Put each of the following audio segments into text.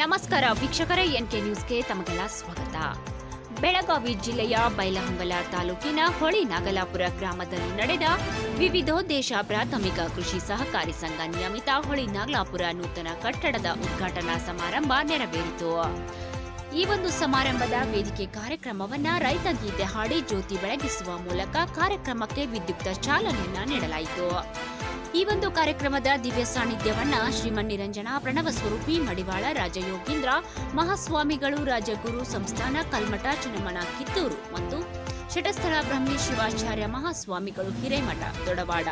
ನಮಸ್ಕಾರ ವೀಕ್ಷಕರೇ, ಎನ್ಕೆ ನ್ಯೂಸ್ಗೆ ತಮಗೆಲ್ಲ ಸ್ವಾಗತ. ಬೆಳಗಾವಿ ಜಿಲ್ಲೆಯ ಬೈಲಹೊಂಗಲ ತಾಲೂಕಿನ ಹೊಳಿ ನಾಗಲಾಪುರ ಗ್ರಾಮದಲ್ಲಿ ನಡೆದ ವಿವಿಧೋದ್ದೇಶ ಪ್ರಾಥಮಿಕ ಕೃಷಿ ಸಹಕಾರಿ ಸಂಘ ನಿಯಮಿತ ಹೊಳಿ ನಾಗಲಾಪುರ ನೂತನ ಕಟ್ಟಡದ ಉದ್ಘಾಟನಾ ಸಮಾರಂಭ ನೆರವೇರಿತು. ಈ ಒಂದು ಸಮಾರಂಭದ ವೇದಿಕೆ ಕಾರ್ಯಕ್ರಮವನ್ನ ರೈತ ಗೀತೆ ಹಾಡಿ ಜ್ಯೋತಿ ಬೆಳಗಿಸುವ ಮೂಲಕ ಕಾರ್ಯಕ್ರಮಕ್ಕೆ ವಿದ್ಯುಕ್ತ ಚಾಲನೆಯನ್ನ ನೀಡಲಾಯಿತು. ಈ ಒಂದು ಕಾರ್ಯಕ್ರಮದ ದಿವ್ಯ ಸಾನ್ನಿಧ್ಯವನ್ನ ಶ್ರೀಮನ್ನಿರಂಜನ ಪ್ರಣವ ಸ್ವರೂಪಿ, ಮಡಿವಾಳ ರಾಜಯೋಗೀಂದ್ರ, ಮಹಾಸ್ವಾಮಿಗಳು, ರಾಜಗುರು ಸಂಸ್ಥಾನ ಕಲ್ಮಠ, ಚನ್ನಮನ, ಕಿತ್ತೂರು ಮತ್ತು ಶಟಸ್ಥಳ ಬ್ರಹ್ಮಿ ಶಿವಾಚಾರ್ಯ ಮಹಾಸ್ವಾಮಿಗಳು ಹಿರೇಮಠ, ದೊಡವಾಡ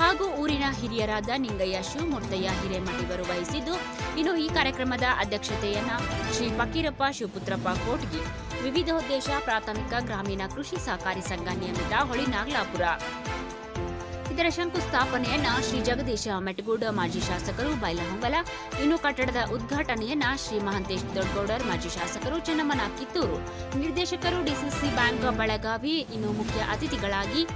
ಹಾಗೂ ಊರಿನ ಹಿರಿಯರಾದ ನಿಂಗಯ್ಯ ಶಿವಮೂರ್ತಯ್ಯ ಹಿರೇಮಠಿವರು ವಹಿಸಿದ್ದು ಇನ್ನು ಈ ಕಾರ್ಯಕ್ರಮದ ಅಧ್ಯಕ್ಷತೆಯನ್ನ ಶ್ರೀ ಫಕೀರಪ್ಪ ಶಿವಪುತ್ರಪ್ಪ ಕೋಟ್ಗಿ, ವಿವಿಧೋದ್ದೇಶ ಪ್ರಾಥಮಿಕ ಗ್ರಾಮೀಣ ಕೃಷಿ ಸಹಕಾರಿ ಸಂಘ, ನಿಯಮಿತ ಹೊಳಿ ನಾಗಲಾಪುರ. ಇದರ ಶಂಕುಸ್ಥಾಪನೆಯನ್ನ ಶ್ರೀ ಜಗದೀಶ ಮೆಟಗೂಡ ಮಾಜಿ ಶಾಸಕರು ಬೈಲಹೊಂಗಲ ಇನ್ನು ಕಟ್ಟಡದ ಉದ್ಘಾಟನೆಯನ್ನ ಶ್ರೀ ಮಹಂತೇಶ್ ದೊಡ್ಡಗೌಡರ್ ಮಾಜಿ ಶಾಸಕರು ಚೆನ್ನಮ್ಮನ ಕಿತ್ತೂರು, ನಿರ್ದೇಶಕರು ಡಿಸಿಸಿ ಬ್ಯಾಂಕ್ ಬೆಳಗಾವಿ, ಇನ್ನು ಮುಖ್ಯ ಅತಿಥಿಗಳಾಗಿ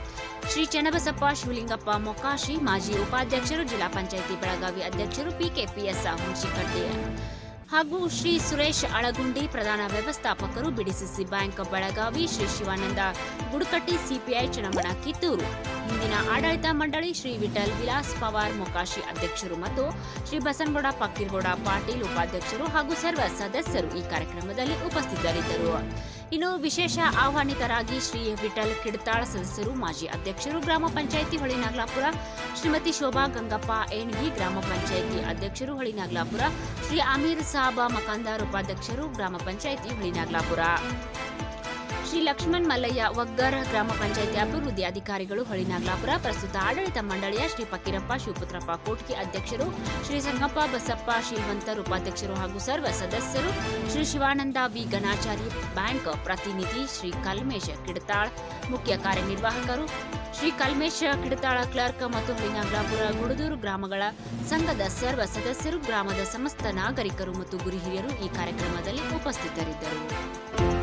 ಶ್ರೀ ಚನ್ನಬಸಪ್ಪ, ಶಿವಲಿಂಗಪ್ಪ ಮೊಕಾಶಿ, ಮಾಜಿ ಉಪಾಧ್ಯಕ್ಷರು, ಜಿಲ್ಲಾ ಪಂಚಾಯಿತಿ ಬೆಳಗಾವಿ ಅಧ್ಯಕ್ಷರು ಪಿಕೆಪಿಎಸ್ ಹುಣಸಿಕಟ್ಟೆ ಹಾಗೂ ಶ್ರೀ ಸುರೇಶ್ ಅಳಗುಂಡಿ ಪ್ರಧಾನ ವ್ಯವಸ್ಥಾಪಕರು BDCC bank Belagavi Shri Shivanand Gudukatti CPI ಚುನಾವಣಾ ಕಿತ್ತೂರು. ಇಂದಿನ ಆಡಳಿತ ಮಂಡಳಿ ಶ್ರೀ ವಿಠಲ್ ವಿಲಾಸ್ ಪವಾರ್ ಮೊಕಾಶಿ ಅಧ್ಯಕ್ಷರು ಮತ್ತು ಶ್ರೀ ಬಸನಗೌಡ ಪಕ್ಕೀರ್ಗೌಡ ಪಾಟೀಲ್ ಉಪಾಧ್ಯಕ್ಷರು ಹಾಗೂ ಸರ್ವ ಸದಸ್ಯರು ಈ ಕಾರ್ಯಕ್ರಮದಲ್ಲಿ ಉಪಸ್ಥಿತರಿದ್ದರು. ಇನ್ನು ವಿಶೇಷ ಆಹ್ವಾನಿತರಾಗಿ ಶ್ರೀ ವಿಠಲ್ ಕಿಡ್ತಾಳ ಸದಸ್ಯರು, ಮಾಜಿ ಅಧ್ಯಕ್ಷರು ಗ್ರಾಮ ಪಂಚಾಯಿತಿ ಹೊಳಿನಾಗ್ಲಾಪುರ, ಶ್ರೀಮತಿ ಶೋಭಾ ಗಂಗಪ್ಪ ಏಣಗಿ ಗ್ರಾಮ ಪಂಚಾಯಿತಿ ಅಧ್ಯಕ್ಷರು ಹೊಳಿನಾಗ್ಲಾಪುರ, ಶ್ರೀ ಅಮೀರ್ ಸಾಬ ಮಕಾಂದಾರ್ ಉಪಾಧ್ಯಕ್ಷರು ಗ್ರಾಮ ಪಂಚಾಯಿತಿ ಹೊಳಿನಾಗಲಾಪುರ. ಶ್ರೀ ಲಕ್ಷ್ಮಣ್ ಮಲ್ಲಯ್ಯ ಒಗ್ಗರ ಗ್ರಾಮ ಪಂಚಾಯಿತಿ ಅಭಿವೃದ್ಧಿ ಅಧಿಕಾರಿಗಳು ಹೊಳಿನಾಗಲಾಪುರ, ಪ್ರಸ್ತುತ ಆಡಳಿತ ಮಂಡಳಿಯ ಶ್ರೀ ಫಕೀರಪ್ಪ ಶಿವಪುತ್ರಪ್ಪ ಕೋಟ್ಕಿ ಅಧ್ಯಕ್ಷರು, ಶ್ರೀ ಸಂಗಪ್ಪ ಬಸಪ್ಪ ಶ್ರೀಮಂತರು ಉಪಾಧ್ಯಕ್ಷರು ಹಾಗೂ ಸರ್ವ ಸದಸ್ಯರು, ಶ್ರೀ ಶಿವಾನಂದ ವಿ ಗಣಾಚಾರಿ ಬ್ಯಾಂಕ್ ಪ್ರತಿನಿಧಿ ಶ್ರೀ ಕಲ್ಮೇಶ ಕಿಡತಾಳ್ ಮುಖ್ಯ ಕಾರ್ಯನಿರ್ವಾಹಕರು, ಶ್ರೀ ಕಲ್ಮೇಶ ಕಿಡತಾಳ ಕ್ಲರ್ಕ್ ಮತ್ತು ಹೊಳಿನಾಗಲಾಪುರ ಗುಡದೂರು ಗ್ರಾಮಗಳ ಸಂಘದ ಸರ್ವ ಸದಸ್ಯರು, ಗ್ರಾಮದ ಸಮಸ್ತ ನಾಗರಿಕರು ಮತ್ತು ಗುರು ಹಿರಿಯರು ಈ ಕಾರ್ಯಕ್ರಮದಲ್ಲಿ ಉಪಸ್ಥಿತರಿದ್ದರು.